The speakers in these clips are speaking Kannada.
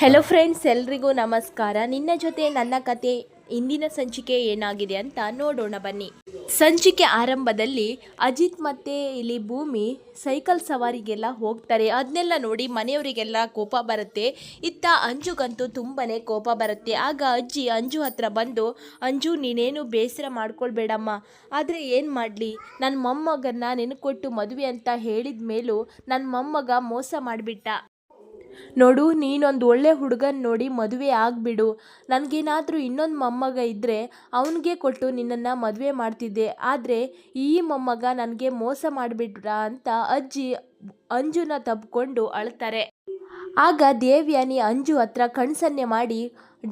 ಹೆಲೋ ಫ್ರೆಂಡ್ಸ್ ಎಲ್ರಿಗೂ ನಮಸ್ಕಾರ. ನಿನ್ನ ಜೊತೆ ನನ್ನ ಕತೆ ಇಂದಿನ ಸಂಚಿಕೆ ಏನಾಗಿದೆ ಅಂತ ನೋಡೋಣ ಬನ್ನಿ. ಸಂಚಿಕೆ ಆರಂಭದಲ್ಲಿ ಅಜಿತ್ ಮತ್ತೆ ಇಲ್ಲಿ ಭೂಮಿ ಸೈಕಲ್ ಸವಾರಿಗೆಲ್ಲ ಹೋಗ್ತಾರೆ. ಅದನ್ನೆಲ್ಲ ನೋಡಿ ಮನೆಯವರಿಗೆಲ್ಲ ಕೋಪ ಬರುತ್ತೆ. ಇತ್ತ ಅಂಜುಗಂತೂ ತುಂಬಾ ಕೋಪ ಬರುತ್ತೆ. ಆಗ ಅಜ್ಜಿ ಅಂಜು ಹತ್ರ ಬಂದು, ಅಂಜು, ನೀನೇನು ಬೇಸರ ಮಾಡ್ಕೊಳ್ಬೇಡಮ್ಮ. ಆದರೆ ಏನು ಮಾಡಲಿ? ನನ್ನ ಮೊಮ್ಮಗನ್ನ ನೆನಕೊಟ್ಟು ಮದುವೆ ಅಂತ ಹೇಳಿದ ಮೇಲೂ ನನ್ನ ಮೊಮ್ಮಗ ಮೋಸ ಮಾಡಿಬಿಟ್ಟ. ನೋಡು, ನೀನೊಂದು ಒಳ್ಳೆ ಹುಡುಗನ ನೋಡಿ ಮದುವೆ ಆಗಿಬಿಡು. ನನಗೇನಾದರೂ ಇನ್ನೊಂದು ಮೊಮ್ಮಗ ಇದ್ದರೆ ಅವನಿಗೆ ಕೊಟ್ಟು ನಿನ್ನನ್ನು ಮದುವೆ ಮಾಡ್ತಿದ್ದೆ. ಆದರೆ ಈ ಮೊಮ್ಮಗ ನನಗೆ ಮೋಸ ಮಾಡಿಬಿಟ್ರ ಅಂತ ಅಜ್ಜಿ ಅಂಜುನ ತಬ್ಕೊಂಡು ಅಳ್ತಾರೆ. ಆಗ ದೇವ್ಯಾನಿ ಅಂಜು ಹತ್ರ ಕಣ್ಸನ್ನೆ ಮಾಡಿ,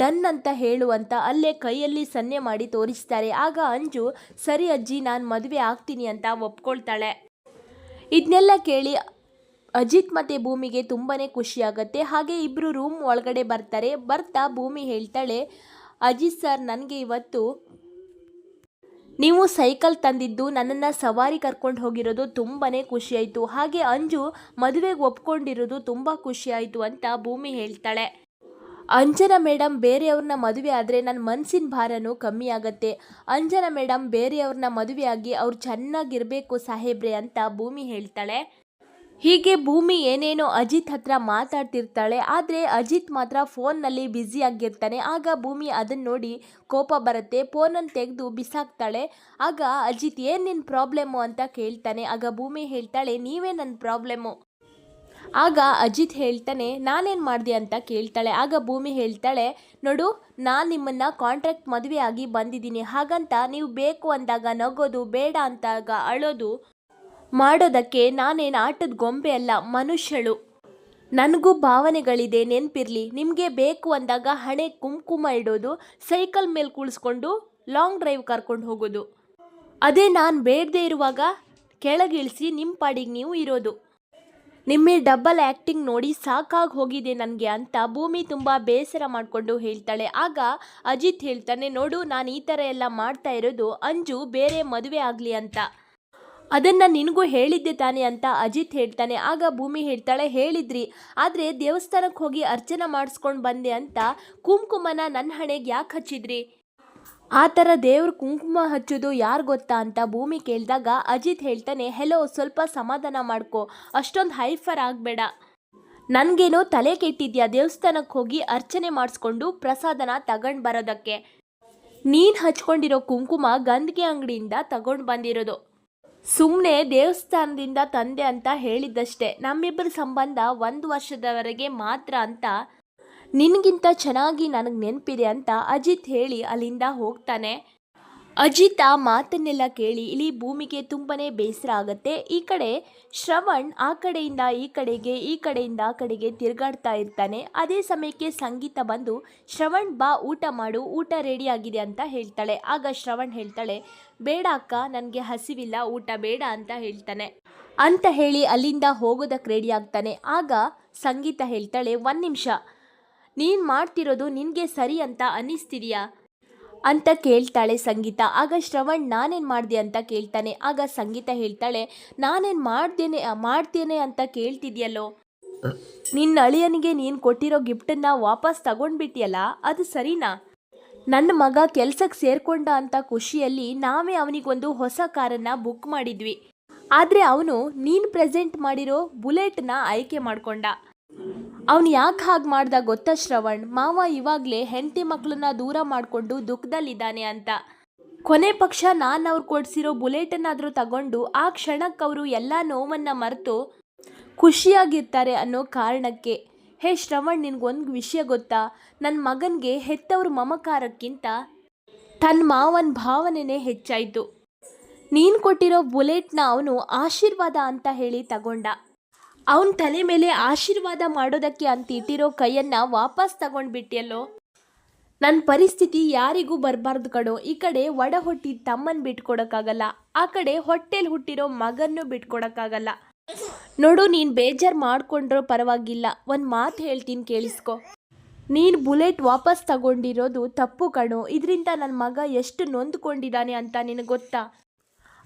ಡನ್ ಅಂತ ಹೇಳುವಂತ ಅಲ್ಲೇ ಕೈಯಲ್ಲಿ ಸನ್ನೆ ಮಾಡಿ ತೋರಿಸ್ತಾರೆ. ಆಗ ಅಂಜು, ಸರಿ ಅಜ್ಜಿ, ನಾನು ಮದುವೆ ಆಗ್ತೀನಿ ಅಂತ ಒಪ್ಕೊಳ್ತಾಳೆ. ಇದನ್ನೆಲ್ಲ ಕೇಳಿ ಅಜಿತ್ ಮತ್ತು ಭೂಮಿಗೆ ತುಂಬಾ ಖುಷಿಯಾಗತ್ತೆ ಹಾಗೆ ಇಬ್ಬರು ರೂಮ್ ಒಳಗಡೆ ಬರ್ತಾರೆ. ಬರ್ತಾ ಭೂಮಿ ಹೇಳ್ತಾಳೆ, ಅಜಿತ್ ಸರ್ ನನಗೆ ಇವತ್ತು ನೀವು ಸೈಕಲ್ ತಂದಿದ್ದು, ನನ್ನನ್ನು ಸವಾರಿ ಕರ್ಕೊಂಡು ಹೋಗಿರೋದು ತುಂಬಾ ಖುಷಿಯಾಯಿತು ಹಾಗೆ ಅಂಜು ಮದುವೆಗೆ ಒಪ್ಕೊಂಡಿರೋದು ತುಂಬ ಖುಷಿಯಾಯಿತು ಅಂತ ಭೂಮಿ ಹೇಳ್ತಾಳೆ. ಅಂಜನ ಮೇಡಮ್ ಬೇರೆಯವ್ರನ್ನ ಮದುವೆ ಆದರೆ ನನ್ನ ಮನಸ್ಸಿನ ಭಾರನೂ ಕಮ್ಮಿ ಆಗತ್ತೆ. ಅಂಜನ ಮೇಡಮ್ ಬೇರೆಯವ್ರನ್ನ ಮದುವೆಯಾಗಿ ಅವ್ರು ಚೆನ್ನಾಗಿರಬೇಕು ಸಾಹೇಬ್ರೆ ಅಂತ ಭೂಮಿ ಹೇಳ್ತಾಳೆ. ಹೀಗೆ ಭೂಮಿ ಏನೇನೋ ಅಜಿತ್ ಹತ್ರ ಮಾತಾಡ್ತಿರ್ತಾಳೆ, ಆದರೆ ಅಜಿತ್ ಮಾತ್ರ ಫೋನ್ನಲ್ಲಿ ಬ್ಯುಸಿಯಾಗಿರ್ತಾನೆ ಆಗ ಭೂಮಿ ಅದನ್ನು ನೋಡಿ ಕೋಪ ಬರುತ್ತೆ ಫೋನನ್ನು ತೆಗೆದು ಬಿಸಾಕ್ತಾಳೆ. ಆಗ ಅಜಿತ್, ಏನು ನಿನ್ನ ಪ್ರಾಬ್ಲಮ್ಮು ಅಂತ ಕೇಳ್ತಾನೆ. ಆಗ ಭೂಮಿ ಹೇಳ್ತಾಳೆ, ನೀವೇ ನನ್ನ ಪ್ರಾಬ್ಲಮ್ಮು ಆಗ ಅಜಿತ್ ಹೇಳ್ತಾನೆ, ನಾನೇನು ಮಾಡಿದೆ? ಅಂತ ಕೇಳ್ತಾಳೆ. ಆಗ ಭೂಮಿ ಹೇಳ್ತಾಳೆ, ನೋಡು, ನಾನು ನಿಮ್ಮನ್ನು ಕಾಂಟ್ರಾಕ್ಟ್ ಮದುವೆ ಆಗಿ ಬಂದಿದ್ದೀನಿ. ಹಾಗಂತ ನೀವು ಬೇಕು ಅಂದಾಗ ನಗೋದು, ಬೇಡ ಅಂದಾಗ ಅಳೋದು ಮಾಡೋದಕ್ಕೆ ನಾನೇನು ಆಟದ ಗೊಂಬೆ ಅಲ್ಲ, ಮನುಷ್ಯಳು. ನನಗೂ ಭಾವನೆಗಳಿದೆ, ನೆನಪಿರಲಿ. ನಿಮಗೆ ಬೇಕು ಅಂದಾಗ ಹಣೆ ಕುಂಕುಮ ಇಡೋದು, ಸೈಕಲ್ ಮೇಲೆ ಕುಳಿಸ್ಕೊಂಡು ಲಾಂಗ್ ಡ್ರೈವ್ ಕರ್ಕೊಂಡು ಹೋಗೋದು. ಅದೇ ನಾನು ಬೇಡದೇ ಇರುವಾಗ ಕೆಳಗಿಳಿಸಿ ನಿಮ್ಮ ಪಾಡಿಗೆ ನೀವು ಇರೋದು. ನಿಮ್ಮ ಡಬಲ್ ಆ್ಯಕ್ಟಿಂಗ್ ನೋಡಿ ಸಾಕಾಗಿ ಹೋಗಿದೆ ನನಗೆ ಅಂತ ಭೂಮಿ ತುಂಬ ಬೇಸರ ಮಾಡಿಕೊಂಡು ಹೇಳ್ತಾಳೆ. ಆಗ ಅಜಿತ್ ಹೇಳ್ತಾನೆ, ನೋಡು, ನಾನು ಈ ಥರ ಎಲ್ಲ ಮಾಡ್ತಾ ಇರೋದು, ಅಂಜು ಬೇರೆ ಮದುವೆ ಆಗಲಿ ಅಂತ. ಅದನ್ನು ನಿನಗೂ ಹೇಳಿದ್ದೆ ತಾನೆ ಅಂತ ಅಜಿತ್ ಹೇಳ್ತಾನೆ. ಆಗ ಭೂಮಿ ಹೇಳ್ತಾಳೆ, ಹೇಳಿದ್ರಿ, ಆದರೆ ದೇವಸ್ಥಾನಕ್ಕೆ ಹೋಗಿ ಅರ್ಚನೆ ಮಾಡಿಸ್ಕೊಂಡು ಬಂದೆ ಅಂತ ಕುಂಕುಮನ ನನ್ನ ಹಣೆಗೆ ಯಾಕೆ ಹಚ್ಚಿದ್ರಿ? ಆ ಥರ ದೇವ್ರ ಕುಂಕುಮ ಹಚ್ಚೋದು ಯಾರು ಗೊತ್ತಾ ಅಂತ ಭೂಮಿ ಕೇಳಿದಾಗ ಅಜಿತ್ ಹೇಳ್ತಾನೆ, ಹೆಲೋ, ಸ್ವಲ್ಪ ಸಮಾಧಾನ ಮಾಡ್ಕೋ, ಅಷ್ಟೊಂದು ಹೈಫರ್ ಆಗಬೇಡ. ನನಗೇನೋ ತಲೆ ಕೆಟ್ಟಿದ್ಯಾ ದೇವಸ್ಥಾನಕ್ಕೆ ಹೋಗಿ ಅರ್ಚನೆ ಮಾಡಿಸ್ಕೊಂಡು ಪ್ರಸಾದನ ತಗೊಂಡು ಬರೋದಕ್ಕೆ? ನೀನು ಹಚ್ಕೊಂಡಿರೋ ಕುಂಕುಮ ಗಂದಿಗೆ ಅಂಗಡಿಯಿಂದ ತಗೊಂಡು ಬಂದಿರೋದು. ಸುಮ್ಮನೆ ದೇವಸ್ಥಾನದಿಂದ ತಂದೆ ಅಂತ ಹೇಳಿದ್ದಷ್ಟೇ. ನಮ್ಮಿಬ್ಬರ ಸಂಬಂಧ ಒಂದು ವರ್ಷದವರೆಗೆ ಮಾತ್ರ ಅಂತ ನಿನಗಿಂತ ಚೆನ್ನಾಗಿ ನನಗೆ ನೆನಪಿದೆ ಅಂತ ಅಜಿತ್ ಹೇಳಿ ಅಲ್ಲಿಂದ ಹೋಗ್ತಾನೆ. ಅಜಿತ್ ಮಾತನ್ನೆಲ್ಲ ಕೇಳಿ ಇಲ್ಲಿ ಭೂಮಿಗೆ ತುಂಬನೇ ಬೇಸರ ಆಗುತ್ತೆ. ಈ ಕಡೆ ಶ್ರವಣ್ ಆ ಕಡೆಯಿಂದ ಈ ಕಡೆಗೆ, ಈ ಕಡೆಯಿಂದ ಆ ಕಡೆಗೆ ತಿರುಗಾಡ್ತಾ ಇರ್ತಾನೆ. ಅದೇ ಸಮಯಕ್ಕೆ ಸಂಗೀತ ಬಂದು, ಶ್ರವಣ್ ಬಾ, ಊಟ ಮಾಡು, ಊಟ ರೆಡಿ ಆಗಿದೆ ಅಂತ ಹೇಳ್ತಾಳೆ. ಆಗ ಶ್ರವಣ್ ಹೇಳ್ತಾಳೆ, ಬೇಡ ಅಕ್ಕ, ನನಗೆ ಹಸಿವಿಲ್ಲ, ಊಟ ಬೇಡ ಅಂತ ಹೇಳ್ತಾನೆ. ಅಂತ ಹೇಳಿ ಅಲ್ಲಿಂದ ಹೋಗೋದಕ್ಕೆ ರೆಡಿ ಆಗ್ತಾನೆ. ಆಗ ಸಂಗೀತ ಹೇಳ್ತಾಳೆ, ಒಂದು ನಿಮಿಷ, ನೀನು ಮಾಡ್ತಿರೋದು ನಿನಗೆ ಸರಿ ಅಂತ ಅನ್ನಿಸ್ತಿದೆಯಾ? ಅಂತ ಕೇಳ್ತಾಳೆ ಸಂಗೀತ. ಆಗ ಶ್ರವಣ್, ನಾನೇನು ಮಾಡಿದೆ ಅಂತ ಕೇಳ್ತಾನೆ. ಆಗ ಸಂಗೀತ ಹೇಳ್ತಾಳೆ, ನಾನೇನು ಮಾಡ್ದೇನೆ, ಮಾಡ್ತೇನೆ ಅಂತ ಕೇಳ್ತಿದ್ಯಲ್ಲೋ? ನಿನ್ನ ಅಳಿಯನಿಗೆ ನೀನು ಕೊಟ್ಟಿರೋ ಗಿಫ್ಟನ್ನ ವಾಪಸ್ ತಗೊಂಡ್ಬಿಟ್ಟಿಯಲ್ಲ ಅದು ಸರಿನಾ? ನನ್ನ ಮಗ ಕೆಲ್ಸಕ್ಕೆ ಸೇರ್ಕೊಂಡ ಅಂತ ಖುಷಿಯಲ್ಲಿ ನಾವೇ ಅವನಿಗೊಂದು ಹೊಸ ಕಾರನ್ನು ಬುಕ್ ಮಾಡಿದ್ವಿ. ಆದರೆ ಅವನು ನೀನು ಪ್ರೆಸೆಂಟ್ ಮಾಡಿರೋ ಬುಲೆಟ್ನ ಆಯ್ಕೆ ಮಾಡ್ಕೊಂಡ. ಅವನು ಯಾಕೆ ಹಾಗೆ ಮಾಡ್ದ ಗೊತ್ತಾ ಶ್ರವಣ್? ಮಾವ ಇವಾಗಲೇ ಹೆಂಡತಿ ಮಕ್ಕಳನ್ನ ದೂರ ಮಾಡಿಕೊಂಡು ದುಃಖದಲ್ಲಿದ್ದಾನೆ ಅಂತ. ಕೊನೆ ಪಕ್ಷ ನಾನು ಅವ್ರು ಕೊಡಿಸಿರೋ ಬುಲೆಟನ್ನಾದರೂ ತಗೊಂಡು ಆ ಕ್ಷಣಕ್ಕೆ ಅವರು ಎಲ್ಲ ನೋವನ್ನು ಮರೆತು ಖುಷಿಯಾಗಿರ್ತಾರೆ ಅನ್ನೋ ಕಾರಣಕ್ಕೆ. ಹೇ ಶ್ರವಣ್, ನಿನಗೊಂದು ವಿಷಯ ಗೊತ್ತಾ? ನನ್ನ ಮಗನಿಗೆ ಹೆತ್ತವ್ರ ಮಮಕಾರಕ್ಕಿಂತ ತನ್ನ ಮಾವನ ಭಾವನೆನೇ ಹೆಚ್ಚಾಯಿತು. ನೀನು ಕೊಟ್ಟಿರೋ ಬುಲೆಟ್ನ ಅವನು ಆಶೀರ್ವಾದ ಅಂತ ಹೇಳಿ ತಗೊಂಡ. ಅವನ ತಲೆ ಮೇಲೆ ಆಶೀರ್ವಾದ ಮಾಡೋದಕ್ಕೆ ಅಂತ ಇಟ್ಟಿರೋ ಕೈಯನ್ನು ವಾಪಸ್ ತಗೊಂಡ್ಬಿಟ್ಟಿಯಲ್ಲೋ ನನ್ನ ಪರಿಸ್ಥಿತಿ ಯಾರಿಗೂ ಬರಬಾರ್ದು ಕಣೋ. ಈ ಕಡೆ ಒಡ ಹೊಟ್ಟಿ ತಮ್ಮನ ಬಿಟ್ಕೊಡೋಕ್ಕಾಗಲ್ಲ. ಆ ಕಡೆ ಹೊಟ್ಟೆಲಿ ಹುಟ್ಟಿರೋ ಮಗನ್ನು ಬಿಟ್ಕೊಡೋಕ್ಕಾಗಲ್ಲ. ನೋಡು, ನೀನು ಬೇಜಾರು ಮಾಡ್ಕೊಂಡ್ರೋ ಪರವಾಗಿಲ್ಲ. ಒಂದು ಮಾತು ಹೇಳ್ತೀನಿ ಕೇಳಿಸ್ಕೊ. ನೀನು ಬುಲೆಟ್ ವಾಪಸ್ ತಗೊಂಡಿರೋದು ತಪ್ಪು ಕಣೋ. ಇದರಿಂದ ನನ್ನ ಮಗ ಎಷ್ಟು ನೊಂದ್ಕೊಂಡಿದ್ದಾನೆ ಅಂತ ನಿನಗೆ ಗೊತ್ತಾ?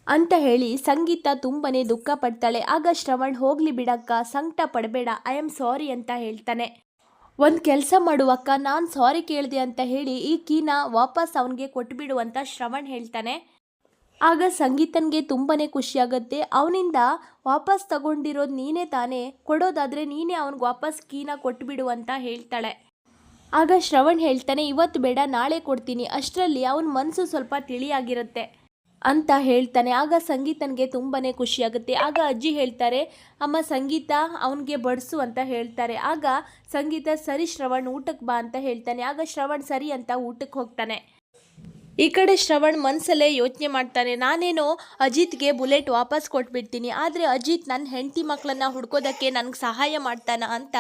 ಅಂತ ಹೇಳಿ ಸಂಗೀತ ತುಂಬನೇ ದುಃಖ ಪಡ್ತಾಳೆ. ಆಗ ಶ್ರವಣ್, ಹೋಗ್ಲಿ ಬಿಡಕ್ಕ, ಸಂಕಟ ಪಡಬೇಡ ಐ ಆಮ್ ಸಾರಿ ಅಂತ ಹೇಳ್ತಾನೆ. ಒಂದು ಕೆಲಸ ಮಾಡುವಕ್ಕ ನಾನು ಸಾರಿ ಕೇಳಿದೆ ಅಂತ ಹೇಳಿ ಈ ಕೀನ ವಾಪಸ್ ಅವನಿಗೆ ಕೊಟ್ಬಿಡು ಅಂತ ಶ್ರವಣ್ ಹೇಳ್ತಾನೆ. ಆಗ ಸಂಗೀತನಿಗೆ ತುಂಬನೇ ಖುಷಿಯಾಗುತ್ತೆ. ಅವನಿಂದ ವಾಪಸ್ ತಗೊಂಡಿರೋದು ನೀನೇ ತಾನೇ, ಕೊಡೋದಾದ್ರೆ ನೀನೇ ಅವನಿಗೆ ವಾಪಸ್ ಕೀನ ಕೊಟ್ಬಿಡು ಅಂತ ಹೇಳ್ತಾಳೆ. ಆಗ ಶ್ರವಣ್ ಹೇಳ್ತಾನೆ, ಇವತ್ತು ಬೇಡ, ನಾಳೆ ಕೊಡ್ತೀನಿ. ಅಷ್ಟರಲ್ಲಿ ಅವನ ಮನಸ್ಸು ಸ್ವಲ್ಪ ತಿಳಿಯಾಗಿರುತ್ತೆ. ಅಂತ ಹೇಳ್ತಾನೆ. ಆಗ ಸಂಗೀತನಿಗೆ ತುಂಬಾ ಖುಷಿಯಾಗುತ್ತೆ. ಆಗ ಅಜ್ಜಿ ಹೇಳ್ತಾರೆ, ಅಮ್ಮ, ಸಂಗೀತ ಅವನಿಗೆ ಬಡಿಸು ಅಂತ ಹೇಳ್ತಾರೆ. ಆಗ ಸಂಗೀತ, ಸರಿ ಶ್ರವಣ್, ಊಟಕ್ಕೆ ಬಾ ಅಂತ ಹೇಳ್ತಾನೆ. ಆಗ ಶ್ರವಣ್, ಸರಿ ಅಂತ ಊಟಕ್ಕೆ ಹೋಗ್ತಾನೆ. ಈ ಕಡೆ ಶ್ರವಣ್ ಮನಸ್ಸಲ್ಲೇ ಯೋಚನೆ ಮಾಡ್ತಾನೆ, ನಾನೇನೋ ಅಜಿತ್ಗೆ ಬುಲೆಟ್ ವಾಪಸ್ ಕೊಟ್ಬಿಡ್ತೀನಿ, ಆದರೆ ಅಜಿತ್ ನನ್ನ ಹೆಂಡತಿ ಮಕ್ಕಳನ್ನ ಹುಡ್ಕೋದಕ್ಕೆ ನನಗೆ ಸಹಾಯ ಮಾಡ್ತಾನ ಅಂತ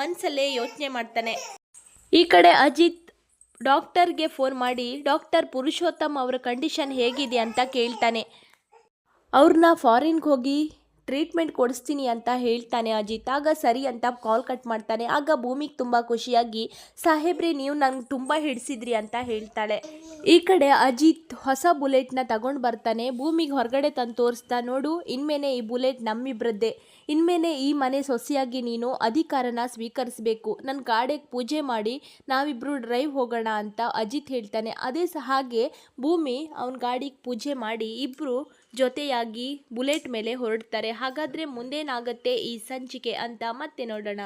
ಮನಸ್ಸಲ್ಲೇ ಯೋಚನೆ ಮಾಡ್ತಾನೆ. ಈ ಕಡೆ ಅಜಿತ್ ಡಾಕ್ಟರ್ಗೆ ಫೋನ್ ಮಾಡಿ ಡಾಕ್ಟರ್ ಪುರುಷೋತ್ತಮ್ ಅವರ ಕಂಡೀಷನ್ ಹೇಗಿದೆ? ಅಂತ ಕೇಳ್ತಾನೆ. ಅವ್ರನ್ನ ಫಾರಿನ್ಗೆ ಹೋಗಿ ಟ್ರೀಟ್ಮೆಂಟ್ ಕೊಡಿಸ್ತೀನಿ ಅಂತ ಹೇಳ್ತಾನೆ ಅಜಿತ್. ಆಗ ಸರಿ ಅಂತ ಕಾಲ್ ಕಟ್ ಮಾಡ್ತಾನೆ. ಆಗ ಭೂಮಿಗೆ ತುಂಬ ಖುಷಿಯಾಗಿ, ಸಾಹೇಬ್ರಿ, ನೀವು ನಂಗೆ ತುಂಬ ಹಿಡಿಸಿದ್ರಿ ಅಂತ ಹೇಳ್ತಾಳೆ. ಈ ಕಡೆ ಅಜಿತ್ ಹೊಸ ಬುಲೆಟ್ನ ತಗೊಂಡು ಬರ್ತಾನೆ. ಭೂಮಿಗೆ ಹೊರಗಡೆ ತಂದು ತೋರಿಸ್ತಾ ನೋಡು, ಇನ್ಮೇಲೆ ಈ ಬುಲೆಟ್ ನಮ್ಮಿಬ್ರದ್ದೇ. ಇನ್ಮೇಲೆ ಈ ಮನೆ ಸೊಸೆಯಾಗಿ ನೀನು ಅಧಿಕಾರನ ಸ್ವೀಕರಿಸಬೇಕು. ನನ್ನ ಗಾಡಿಗೆ ಪೂಜೆ ಮಾಡಿ ನಾವಿಬ್ಬರು ಡ್ರೈವ್ ಹೋಗೋಣ ಅಂತ ಅಜಿತ್ ಹೇಳ್ತಾನೆ. ಅದೇ ಹಾಗೆ ಭೂಮಿ ಅವನ ಗಾಡಿಗೆ ಪೂಜೆ ಮಾಡಿ ಇಬ್ಬರು ಜೊತೆಯಾಗಿ ಬುಲೆಟ್ ಮೇಲೆ ಹೊರಡ್ತಾರೆ. ಹಾಗಾದರೆ ಮುಂದೇನಾಗತ್ತೆ ಈ ಸಂಚಿಕೆ ಅಂತ ಮತ್ತೆ ನೋಡೋಣ.